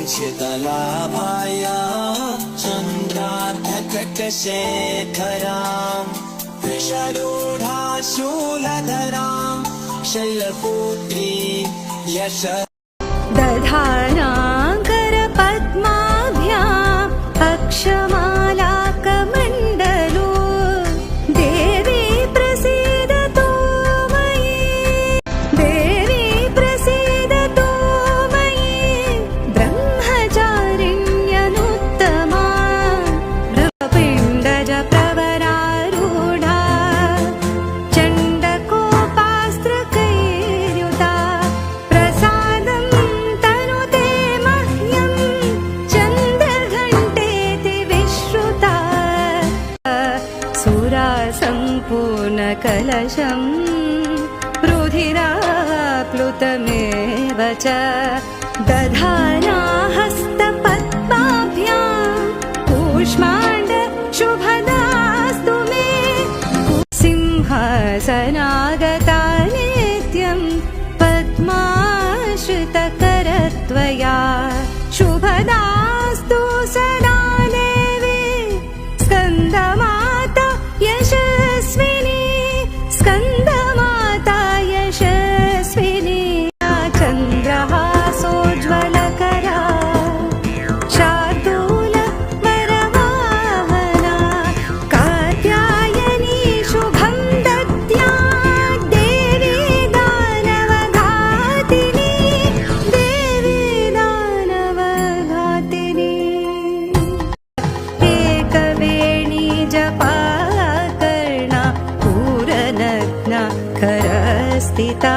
वाञ्छितलाभाय चन्द्रार्धकटशेखराम् विषरूढाशूलधराम् शैलपुत्री यश दधानाङ्करपद्माभ्याम् सुरासम्पूर्णकलशम् रुधिराप्लुतमेव च दधाना हस्तपद्माभ्याम् कूष्माण्ड शुभदास्तु मे सिंहासनागता नित्यं पद्माश्रितकरत्वया शुभदास्तु करस्थिता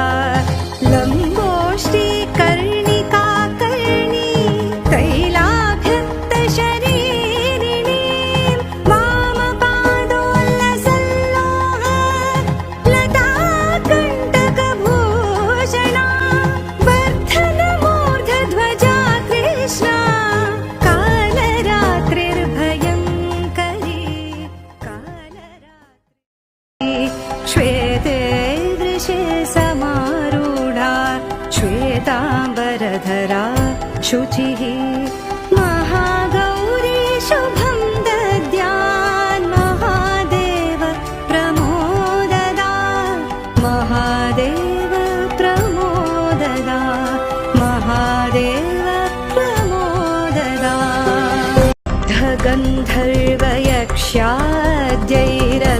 श्वेताम्बरधरा शुचिः महागौरी शुभं दद्यान् महादेव प्रमोददा महादेव प्रमोददा महादेव प्रमोददा। गन्धर्वयक्ष्याद्यैरसुरै